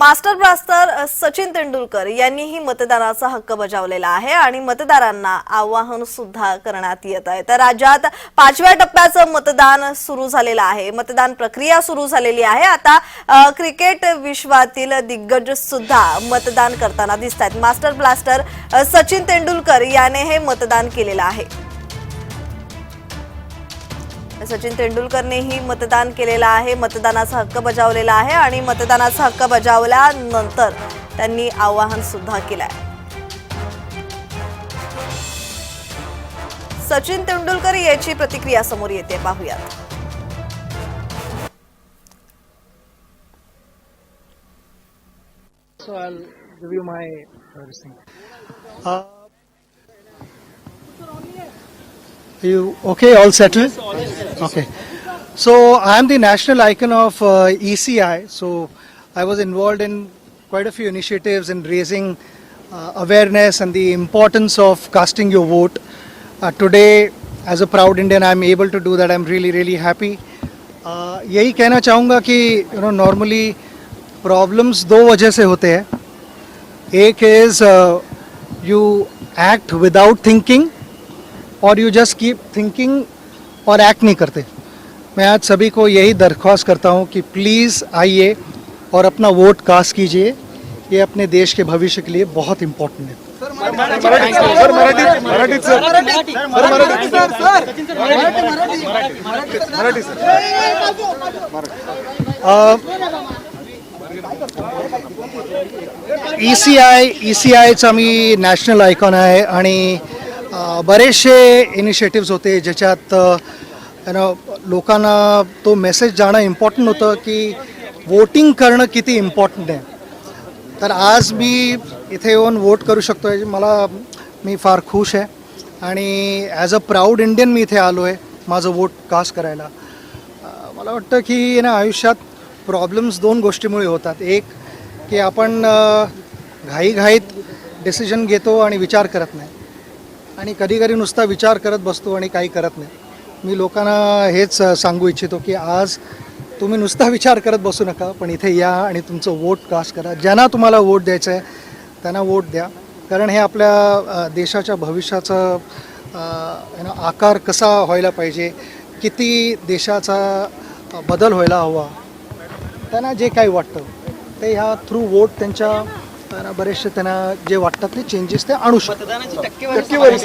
Master blaster Sachin Tendulkar यांनीही मतदानाचा हक्क बजावलेला आहे आणि मतदारांना आवाहन सुद्धा करण्यात येत आहे. तर राज्यात पाचव्या टप्प्याचं मतदान सुरू झालेलं आहे. मतदान प्रक्रिया सुरू झालेली आहे. आता क्रिकेट विश्वातील दिग्गज सुद्धा मतदान करताना दिसत आहेत मास्टर ब्लास्टर सचिन तेंडुलकर याने हे मतदान केलेलं आहे. सचिन तेंडुलकरनेही मतदान केलेलं आहे मतदानाचा हक्क बजावलेला आहे आणि मतदानाचा हक्क बजावल्यानंतर त्यांनी आवाहन सुद्धा केलंय सचिन तेंडुलकर याची प्रतिक्रिया समोर येते पाहूयात So I'll give you my this thing. Uh, you okay? All settled? Okay. So I am the national icon of uh, ECI. So I was involved in quite a few initiatives in raising uh, awareness and the importance of casting your vote. Uh, today, as a proud Indian, I'm able to do that. I'm really, really happy. Uh, यही कहना चाहूँगा कि you know normally problems दो वजह से होते हैं एक is you act without thinking और यू जस्ट कीप थिंकिंग और एक्ट नहीं करते। मैं आज सभी को यही दरख्वास्त करता हूँ कि प्लीज़ आइए और अपना वोट कास्ट कीजिए। ये अपने देश के भविष्य के लिए बहुत इम्पोर्टेंट है। E C I E C आयचा मी नॅशनल आयकॉन आहे आणि बरेचसे इनिशिएटिव्स होते ज्याच्यात नो लोकांना तो मेसेज जाणं इम्पॉर्टंट होतं की वोटिंग करणं किती इम्पॉर्टंट आहे. तर आज मी इथे येऊन वोट करू शकतो आहे मला मी फार खुश आहे. आणि ॲज अ प्राऊड इंडियन मी इथे आलो आहे माझं वोट कास्ट करायला. मला वाटतं की ना आयुष्यात प्रॉब्लेम्स दोन गोष्टीमुळे होतात. एक की आपण घाईघाईत डिसिजन घेतो आणि विचार करत नाही. आणि कधी कधी नुसता विचार करत बसतो आणि काही करत नाही. मी लोकांना हेच सांगू इच्छितो की आज तुम्ही नुसता विचार करत बसू नका पण इथे या आणि तुमचं वोट कास्ट करा. ज्यांना तुम्हाला वोट द्यायचं आहे त्यांना वोट द्या. कारण हे आपल्या देशाच्या भविष्याचं आकार कसा व्हायला पाहिजे किती देशाचा बदल व्हायला हवा त्यांना जे काही वाटतं ते ह्या थ्रू वोट त्यांच्या त्यांना बरेचसे त्यांना जे वाटतात ते चेंजेस ते आणू शकतात. टक्केवारी